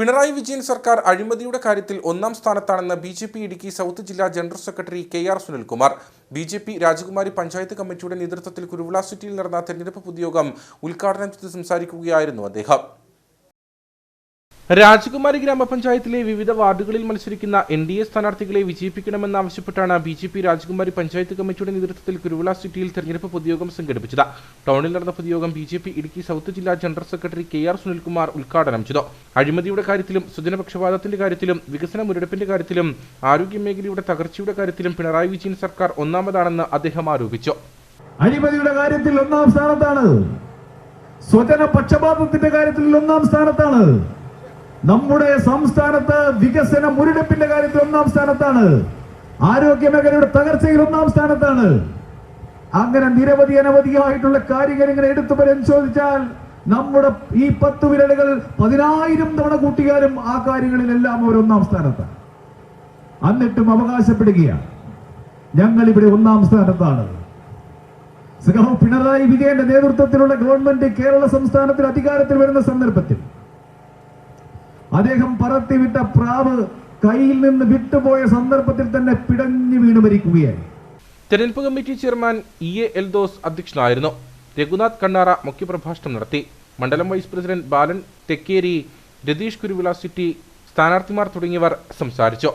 പിണറായി വിജയൻ സർക്കാർ അഴിമതിയുടെ കാര്യത്തിൽ ഒന്നാം സ്ഥാനത്താണെന്ന് B J P Idukki south ജില്ലാ general secretary K R Sunilkumar. B J P Rajakumari panchayat കമ്മിറ്റിയുടെ നേതൃത്വത്തിൽ കുരുവിള സിറ്റിയിൽ നടന്ന തെരഞ്ഞെടുപ്പ് പൊതുയോഗം ഉദ്ഘാടനം ചെയ്ത് സംസാരിക്കുകയായിരുന്നു അദ്ദേഹം. രാജകുമാരി ഗ്രാമപഞ്ചായത്തിലെ വിവിധ വാർഡുകളിൽ മത്സരിക്കുന്ന എൻ ഡി എ സ്ഥാനാർത്ഥികളെ വിജയിപ്പിക്കണമെന്നാവശ്യപ്പെട്ടാണ് B J P Rajakumari panchayat കമ്മിറ്റിയുടെ നേതൃത്വത്തിൽ കുരുവിള സിറ്റിയിൽ തെരഞ്ഞെടുപ്പ് പൊതുയോഗം സംഘടിപ്പിച്ചത്. ടൗണിൽ നടന്ന പൊതുയോഗം B J P Idukki south ജില്ലാ general secretary K R Sunilkumar ഉദ്ഘാടനം ചെയ്തു. അഴിമതിയുടെ കാര്യത്തിലും സ്വജനപക്ഷപാതത്തിന്റെ കാര്യത്തിലും വികസന മുരടിപ്പിന്റെ കാര്യത്തിലും ആരോഗ്യ മേഖലയുടെ തകർച്ചയുടെ കാര്യത്തിലും പിണറായി വിജയൻ സർക്കാർ ഒന്നാമതാണെന്ന് അദ്ദേഹം ആരോപിച്ചു. അഴിമതിയുടെ കാര്യത്തിൽ ഒന്നാം സ്ഥാനത്താണ്. സ്വജന പക്ഷപാതത്തിന്റെ കാര്യത്തിൽ ഒന്നാം സ്ഥാനത്താണ്. നമ്മുടെ സംസ്ഥാനത്ത് വികസന മുരടിപ്പിന്റെ കാര്യത്തിൽ ഒന്നാം സ്ഥാനത്താണ്. ആരോഗ്യ മേഖലയുടെ തകർച്ചയിൽ ഒന്നാം സ്ഥാനത്താണ്. അങ്ങനെ നിരവധി അനവധിയായിട്ടുള്ള കാര്യങ്ങൾ ഇങ്ങനെ എടുത്തു പരിശോധിച്ചാൽ നമ്മുടെ ഈ പത്ത് വിരലുകൾ പതിനായിരം തവണ കൂട്ടിയാലും ആ കാര്യങ്ങളിലെല്ലാം അവർ ഒന്നാം സ്ഥാനത്താണ്. എന്നിട്ടും അവകാശപ്പെടുകയാണ്. ഞങ്ങൾ ഇവിടെ ഒന്നാം സ്ഥാനത്താണ്. പിണറായി വിജയന്റെ നേതൃത്വത്തിലുള്ള ഗവൺമെന്റ് കേരള സംസ്ഥാനത്തിൽ അധികാരത്തിൽ വരുന്ന സന്ദർഭത്തിൽ അദ്ദേഹം പറത്തിവിട്ട പ്രാവ് കയ്യിൽ നിന്ന് വിട്ടുപോയ സന്ദർഭത്തിൽ തന്നെ പിടഞ്ഞു വീണു മരിക്കുകയായി തെരഞ്ഞെടുപ്പ് committee chairman E A Eldhose അധ്യക്ഷനായിരുന്നു. രഘുനാഥ് കണ്ണാറ മുഖ്യപ്രഭാഷണം നടത്തി. മണ്ഡലം vice president Balan Thekkeri Ratheesh Kuruvila city സ്ഥാനാർത്ഥിമാർ തുടങ്ങിയവർ സംസാരിച്ചു.